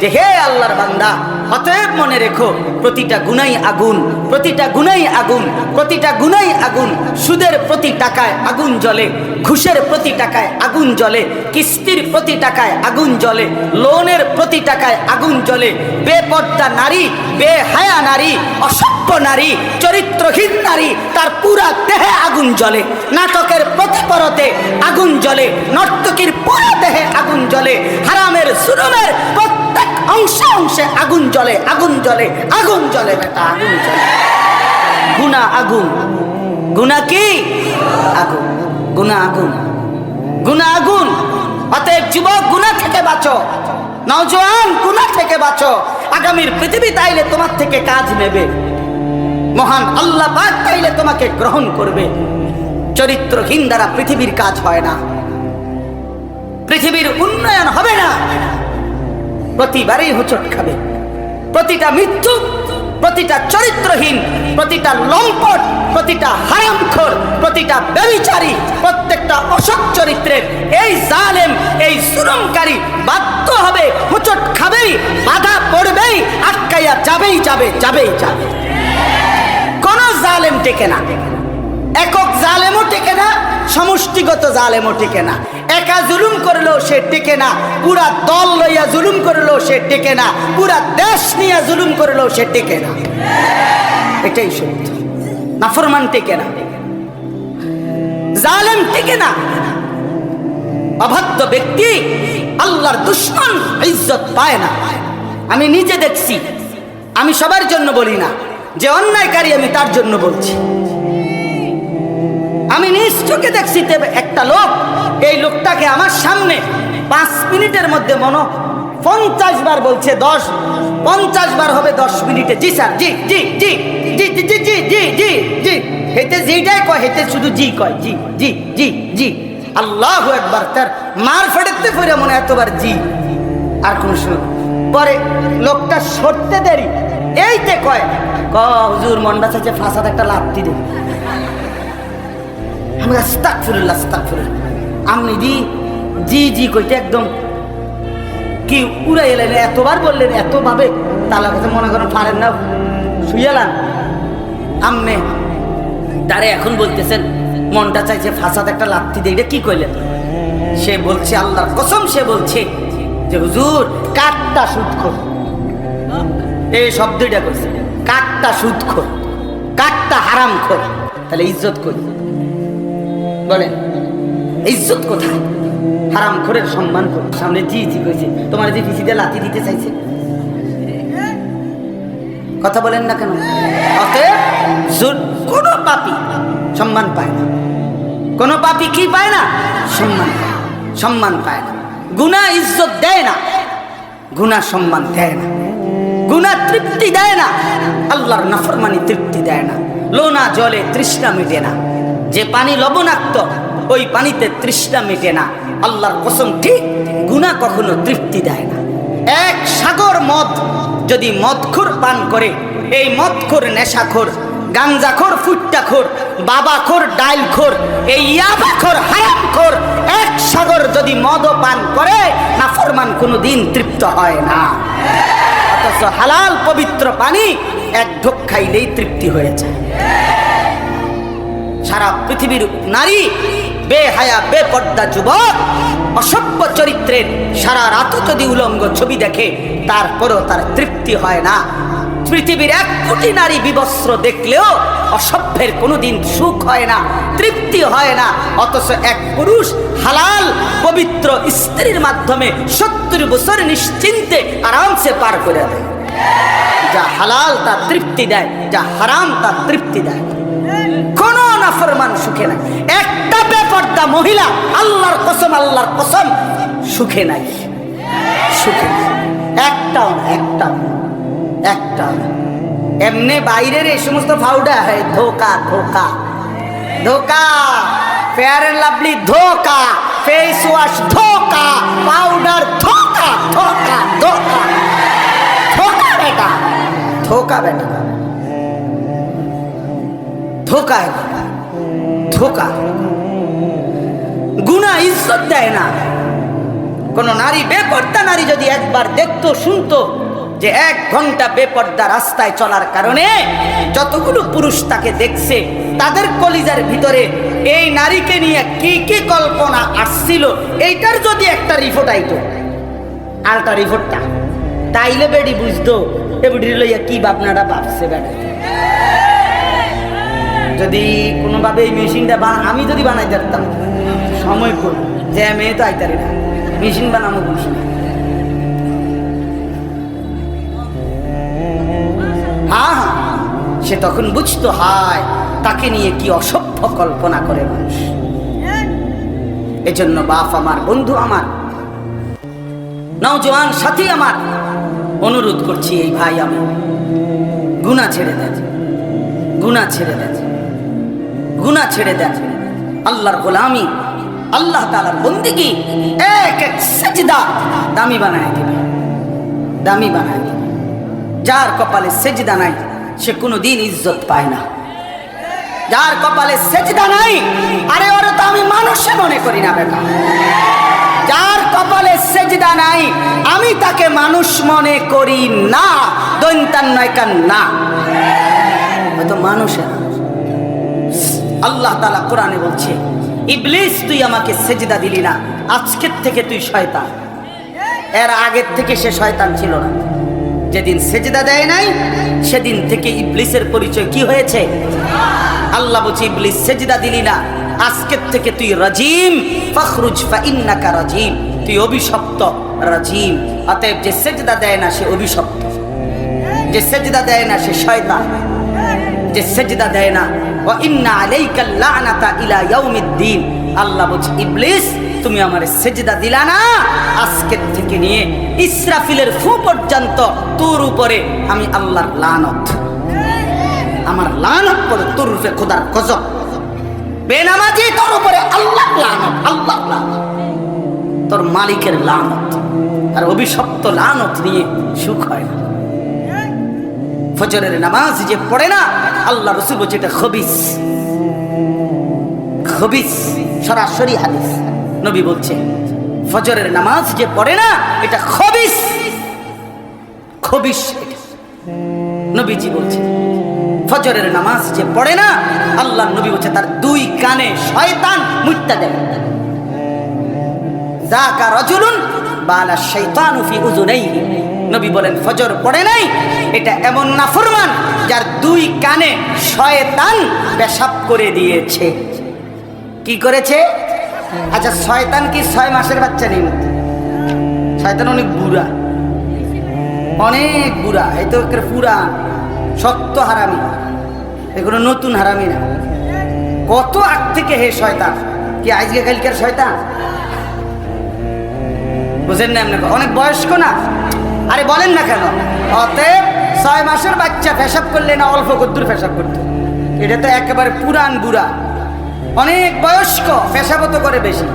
যে হে আল্লাহর বান্দা, অতএব মনে রেখো, প্রতিটা গুনাই আগুন, প্রতিটা গুনাই আগুন, প্রতিটা গুনাই আগুন, সুদের প্রতি টাকায় আগুন জ্বলে, ঘুষের প্রতি টাকায় আগুন জ্বলে, কিস্তির প্রতি টাকায় আগুন জ্বলে, লোনের প্রতি টাকায় আগুন জ্বলে, বেপর্দা নারী, বেহায়া নারী, অসভ্য নারী, চরিত্রহীন নারী, তার পুরা দেহে আগুন জ্বলে, নাটকের প্রতিপরতে আগুন জ্বলে, নর্তকীর পুরা দেহে আগুন জ্বলে, হারামের সুরমের অংশে অংশে আগুন জ্বলে আগুন জ্বলে আগুন জ্বলে বেটা, আগুন জ্বলে। গুনা আগুন। গুনা কি? আগুন। গুনা আগুন। গুনা আগুন। অতএব যুবক, গুনা থেকে বাঁচো। নওজোয়ান, গুনা থেকে বাঁচো। আগামীর পৃথিবী তাইলে তোমার থেকে কাজ নেবে। মহান আল্লাহ পাক তাইলে তোমাকে গ্রহণ করবে। চরিত্রহীন দ্বারা পৃথিবীর কাজ হয় না। পৃথিবীর উন্নয়ন হবে না। প্রতিবারই হোঁচট খাবে। প্রতিটা মৃত্যু, প্রতিটা চরিত্রহীন, প্রতিটা লম্পট, প্রতিটা হারামখোর, প্রতিটা ব্যবিচারী প্রত্যেকটা অসৎ চরিত্রের এই জালেম, এই সুরমকারী বাধ্য হবে হোঁচট খাবেই, বাধা পড়বেই, আটকাইয়া যাবেই, যাবে যাবেই, যাবে। কোন জালেম টেকে না। একক জালেমও টেকে না সমষ্টিগত জালেমও টেকে না। একা জুলুম করলেও সে টেকে না। পুরা দল লইয়া জুলুম করলেও সে টেকে না। পুরা দেশ নিয়ে জুলুম করলেও সে টেকে না। এটাই সত্য। নাফরমান টেকে না। জালেম টেকে না। অভদ্র ব্যক্তি আল্লাহর দুশ্মন ইজ্জত পায় না। আমি নিজে দেখছি। আমি সবার জন্য বলি না। যে অন্যায়কারী আমি তার জন্য বলছি। আমি নিজ চোখে দেখছি একটা লোক এই লোকটাকে আমার সামনে পাঁচ মিনিটের মধ্যে মনো পঞ্চাশ বার বলছে দশ পঞ্চাশ বার হবে দশ মিনিটে জি স্যার জি জি জি জি জি জি জি জি জি জি হেতে যেটাই কয় হেতে শুধু জি কয় জি জি জি জি আল্লাহ একবার তার মার ফেড়েতে ফিরে মনে এতবার জি আর কোন পরে লোকটা সরতে দেরি এইতে কয় ক হুজুর মন্ডা চাইছে ফাঁসাদ একটা লাত্তি দে আমি আস্তাক ফুরুল্লাহ আপনি জি জি জি কইতে একদম কি উড়াই এলেন, এতবার বললেন, এতভাবে তালা কাছে মনে করেন পারেন না শুয়ালান আম্মে তারে এখন বলতেছেন, মনটা চাইছে ফাঁসাতে একটা লাত্তি দিয়ে, এটা কি কইলেন? সে বলছে, আল্লাহর কসম সে বলছে যে, হুজুর কাঠটা সুদ খোর এই শব্দটা করছে কাঠটা সুদ খোর কাঠটা হারাম খোর তাহলে ইজ্জত কই? বলেন ইজ্জত কোথায়? হারাম খোরের সম্মান কর। সামনে জি জি কইছে, তোমার যে পিছিয়ে লাথি দিতে চাইছে। কথা বলেন না কেন? অতএব কোনো পাপি সম্মান পায় না। কোনো পাপি কি পায় না? সম্মান পায়। সম্মান পায় না। গুণা ইজ্জত দেয় না। গুণা সম্মান দেয় না। গুণা তৃপ্তি দেয় না। আল্লাহর নাফরমানি তৃপ্তি দেয় না। লোনা জলে তৃষ্ণা মিটে না। যে পানি লবণাক্ত, ওই পানিতে তৃষ্ণা মেটে না। আল্লাহর কসম, ঠিক গুণা কখনো তৃপ্তি দেয় না। এক সাগর মদ যদি মদখোর পান করে, এই মদখোর নেশাখোর, গাঞ্জাখোর, ফুট্টাখোর, বাবাখোর, ডাইলখোর, এই ইয়াবাখোর, হারামখোর, এক সাগর যদি মদ পান করে না ফরমান কোনো দিন তৃপ্ত হয় না। অথচ হালাল পবিত্র পানি এক ঢোক খাইলেই তৃপ্তি হয়ে যায়। সারা পৃথিবীর নারী, বেহায়া, বেপর্দা যুবক, অসভ্য চরিত্রের সারা রাত যদি উলঙ্গ ছবি দেখে, তারপরও তার তৃপ্তি হয় না। পৃথিবীর এক কোটি নারী বিবস্ত্র দেখলেও অসভ্যের কোনোদিন সুখ হয় না, তৃপ্তি হয় না। অথচ এক পুরুষ হালাল, পবিত্র স্ত্রীর মাধ্যমে সত্তর বছর নিশ্চিন্তে আরামসে পার করে দেয়। যা হালাল, তা তৃপ্তি দেয়, যা হারাম, তা তৃপ্তি দেয়। কোন নাফরমান সুখে নাই। একটা বেপর্দা মহিলা আল্লাহর কসম আল্লাহর কসম সুখে নাই। সুখে নাই। একটাও না এমনি বাইরের এই সমস্ত ফাউডা হয়, ধোকা ধোকা ধোকা। ফেয়ার এন্ড লাভলি ধোকা। ফেস ওয়াশ ধোকা। পাউডার ধোকা ধোকা ধোকা। ধোকা বেটা ধোকা বেটা। ধোকা এগুলা। ধোকা। গুণা ইজ্জত দেয় না। কোন নারী বেপর্দা নারী যদি একবার দেখতো, শুনতো যে এক ঘণ্টা বেপর্দা রাস্তায় চলার কারণে যতগুলো পুরুষ তাকে দেখছে, তাদের কলিজার ভিতরে এই নারীকে নিয়ে কি কি কল্পনা আসছিল, এইটার যদি একটা রিপোর্ট আইতো। আলটা রিপোর্টটা তাইলে বেডি বুঝতো, এ বেডি লইয়া কি ভাবনাটা ভাবছে বেটা? যদি কোনোভাবে এই মেশিনটা বানা আমি যদি বানাই পারতাম, সময় কর যে মেয়ে তো আইতারি না। মেশিন বানাবো কোন সময় হ্যাঁ হ্যাঁ সে তখন বুঝতো, হায়, তাকে নিয়ে কি অসভ্য কল্পনা করে মানুষ। এজন্য বাপ আমার, বন্ধু আমার, নওজোয়ান সাথী আমার, অনুরোধ করছি, এই ভাই আমি, গুণা ছেড়ে দেন। গুণা ছেড়ে দেন। গুণা ছেড়ে দেন। আল্লাহর গোলামি, আল্লাহ তালার বন্দিগি, এক এক সেজদা দামি বানায় দিবে। দামি বানায় দিবে। যার কপালে সেজদা নাই, সে কোনো দিন ইজ্জত পায় না। যার কপালে সেজদা নাই, আরে ওরে তো আমি মানুষে মনে করি না বেটা। যার কপালে সেজদা নাই, আমি তাকে মানুষ মনে করি না দৈন্তান নয় কান না হয়তো মানুষের আল্লাহ তালা কোরআনে বলছে, ইবলিস, তুই আমাকে সেজদা দিলি না। আজকের থেকে তুই শয়তান। এর আগের থেকে সে শয়তান ছিল না। যেদিন সেজদা দেয় নাই, সেদিন থেকে ইবলিসের পরিচয় কি হয়েছে? আল্লাহ বলছে, ইবলিস, সেজদা দিলি না। আজকের থেকে তুই রাজিম। ফখরুজ ফা ইন্নাকা রাজিম। তুই অভিশপ্ত রাজিম। অতএব যে সেজদা দেয় না, সে অভিশপ্ত। যে সেজদা দেয় না, সে শয়তান। যে সেজদা দেয় না ও ইন্না আলাইকা লানাতা ইলা আল্লাহ বলছে, ইবলিস, তুমি আমার সেজদা দিলা না। আজকের থেকে নিয়ে ইসরাফিলের ফু পর্যন্ত তোর উপরে আমি আল্লাহর লানত। আমার লানত পড়ে তোর উপরে, খোদার গজব। বেনামাজি তোর উপরে আল্লাহ লানত আল্লাহ লানত। তোর মালিকের লানত। আর অভিশপ্ত লানত নিয়ে সুখ হয় না। ফজরের নামাজ যে পড়ে না, আল্লাহ রসুল বলছে এটা খবিস। খবিস, সরাসরি হাদিস। নবী বলছে, ফজরের নামাজ যে পড়ে না, এটা খবিস। খবিস। নবীজি বলছে, ফজরের নামাজ যে পড়ে না, আল্লাহ নবী বলছে তার দুই কানে শয়তান মুত্তা দেয় জাকা রজুলুন বালা শৈতানু ফি উযুনাইহি। নবী বলেন, ফজর পড়ে নাই? এটা এমন নাফরমান যার দুই কানে শয়তান পেশাব করে দিয়েছে। কি করেছে? আচ্ছা শয়তান কি ছয় মাসের বাচ্চা নেই? শয়তান অনেক বুড়া। অনেক বুড়া। এই তো পুরা শক্ত হারামি। এগুলো নতুন হারামি না। কত আগ থেকে হে শয়তান? কি আজকে কালকের শয়তান? বুঝেন না অনেক বয়স্ক না? আরে বলেন না কেন? অতএব ছয় মাসের বাচ্চা পেশাব করলে না অল্প কদ্দুর পেশাব করতো? এটা তো একেবারে পুরান বুড়া। অনেক বয়স্ক পেশাবত করে বেশি।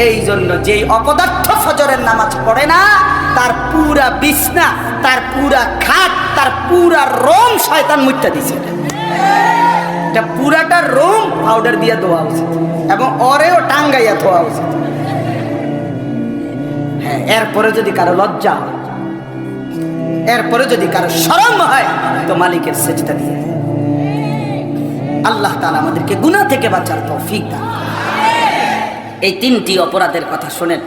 এই জন্য যেই অপদার্থ ফজরের নামাজ পড়ে না, তার পুরা বিছনা, তার পুরা খাট, তার পুরা রোম শয়তান মুত্যা দিছে। এটা। পুরাটা রোম পাউডার দিয়ে ধোয়া উচিত এবং অরেও টাঙ্গাইয়া ধোয়া উচিত। হ্যাঁ এরপরে যদি কারও লজ্জা এরপরে যদি কারও সরম হয়, তো মালিকের সেজদা দিয়ে আল্লাহ তালা আমাদেরকে গুণা থেকে বাঁচার তৌফিক দান এই তিনটি অপরাধের কথা শোনেন।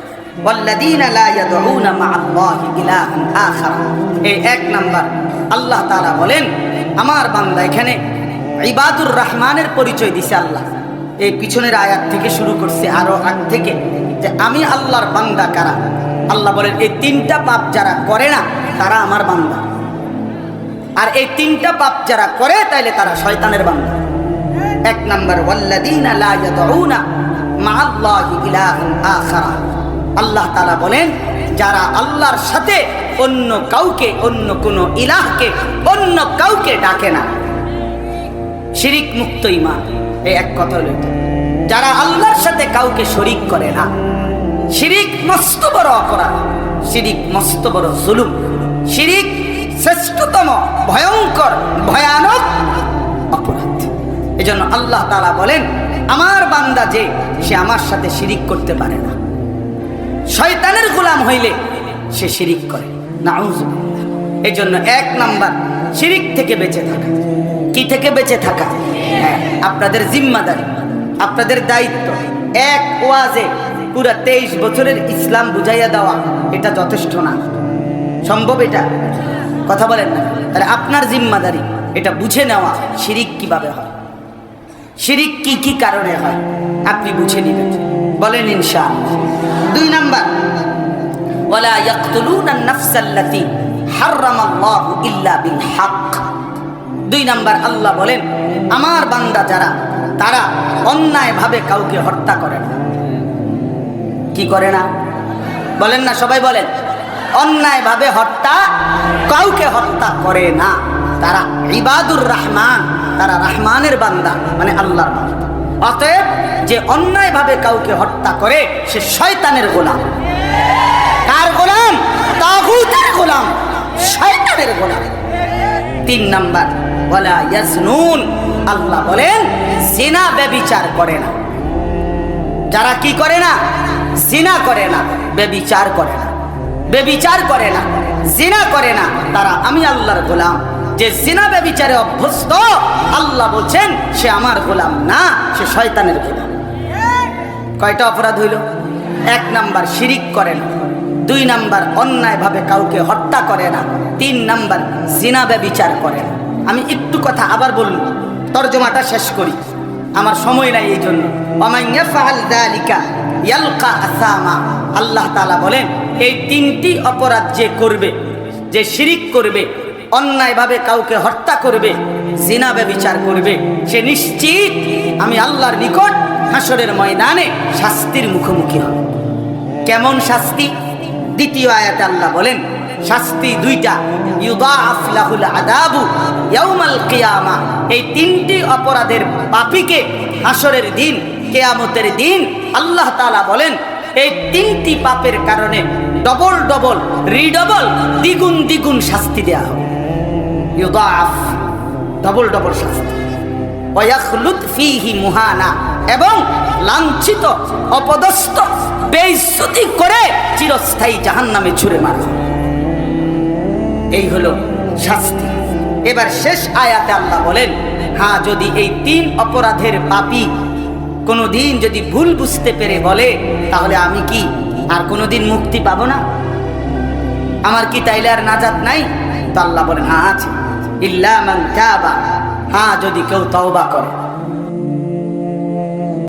এই এক নাম্বার, আল্লাহ তারা বলেন, আমার বান্দা এখানে ইবাদুর রহমানের পরিচয় দিছে আল্লাহ। এই পিছনের আয়াত থেকে শুরু করছে আরও আগ থেকে যে, আমি আল্লাহর বান্দা কারা? আল্লাহ বলেন, এই তিনটা পাপ যারা করে না, তারা আমার বান্দা। আর এই তিনটা পাপ যারা করে, তাইলে তারা শয়তানের বান্দা। এক নম্বর আল্লাহ তাআলা বলেন, যারা আল্লাহর সাথে অন্য কাউকে, অন্য কোন ইলাহকে, অন্য কাউকে ডাকে না। শিরিক মুক্ত ইমান এই এক কথা যারা আল্লাহর সাথে কাউকে শরিক করে না শিরিক মস্ত বড় অপরাধ। শিরিক মস্ত বড় জুলুম। শিরিক শ্রেষ্ঠতম, ভয়ঙ্কর, ভয়ানক অপরাধ। এজন্য আল্লাহ তালা বলেন, আমার বান্দা যে, সে আমার সাথে শিরিক করতে পারে না। শয়তানের গোলাম হইলে সে শিরিক করে। না এই জন্য এক নাম্বার, শিরিক থেকে বেঁচে থাকা। কি থেকে বেঁচে থাকা? হ্যাঁ আপনাদের জিম্মাদারি, আপনাদের দায়িত্ব। এক ওয়াজে পুরা তেইশ বছরের ইসলাম বুঝাইয়া দেওয়া, এটা যথেষ্ট না। সম্ভব এটা? কথা বলেন না। তাহলে আপনার জিম্মাদারি, এটা বুঝে নেওয়া শিরিক কীভাবে হয়? শিরিক কি কি কারণে হয়? আপনি বুঝে নেবেন। বলেন ইনশা দুই নাম্বার, ওয়ালা ইয়াকতুলুনা হাররামা আল্লাহু ইল্লা বিল হক দুই নাম্বার, আল্লাহ বলেন, আমার বান্দা যারা, তারা অন্যায়ভাবে কাউকে হত্যা করে না। কি করে না? বলেন না, সবাই বলেন। অন্যায়ভাবে হত্যা কাউকে হত্যা করে না। তারা ইবাদুর রহমান, তারা রহমানের বান্দা মানে আল্লাহর বান্দা। অতএব যে অন্যায়ভাবে কাউকে হত্যা করে, সে শয়তানের গোলাম। কার গোলাম? তাগুতের গোলাম। শয়তানের গোলাম। তিন নাম্বার, ওয়ালা ইয়াজনুন। আল্লাহ বলেন, জিনা ব্যভিচার করে না। যারা কি করে না? জিনা করে না, বেবিচার করে না। বেবিচার করে না, জিনা করে না। তারা, আমি আল্লাহর গোলাম। যে জিনা বেবিচারে অভ্যস্ত, আল্লাহ বলছেন, সে আমার গোলাম না, সে শয়তানের গোলাম। কয়টা অপরাধ হইল? এক নাম্বার, শিরিক করে না। দুই নাম্বার, অন্যায়ভাবে কাউকে হত্যা করে না। তিন নাম্বার, জিনা ব্যবিচার করে না। আমি একটু কথা আবার বলল তর্জমাটা শেষ করি। আমার সময় নাই এই জন্য। ওমান ইয়াফআল যালিকা ইয়ালকা আসামা, আল্লাহ তালা বলেন, এই তিনটি অপরাধ যে করবে, যে শিরিক করবে, অন্যায়ভাবে কাউকে হত্যা করবে, জিনা ব্যবিচার করবে, সে নিশ্চিত আমি আল্লাহর নিকট হাসরের ময়দানে শাস্তির মুখোমুখি হবে। কেমন শাস্তি? দ্বিতীয় আয়াতে আল্লাহ বলেন, শাস্তি দুইটা আদাবু ইয়াউমাল কিয়ামা। এই তিনটি অপরাধের পাপীকে হাসরের দিন, কেয়ামতের দিন আল্লাহ তালা বলেন, এই তিনটি পাপের কারণে ডবল ডবল, রিডবল, দ্বিগুণ দ্বিগুণ শাস্তি দেয়া হবে। ডবল ডবল শাস্তি। মুহানা, এবং লাঞ্ছিত, অপদস্থ করে চিরস্থায়ী জাহান্নামে ছুঁড়ে মারা এই হলো শাস্তি। এবার শেষ আয়াতে আল্লাহ বলেন হ্যাঁ যদি এই তিন অপরাধের পাপী কোনো দিন যদি ভুল বুঝতে পেরে বলে, তাহলে আমি কি আর কোনো দিন মুক্তি পাব না? আমার কি তাইলে আর নাজাত নাই? তো আল্লাহ বলেন হ্যাঁ আছে। ইল্লা মান তাবা। হ্যাঁ যদি কেউ তওবা করে।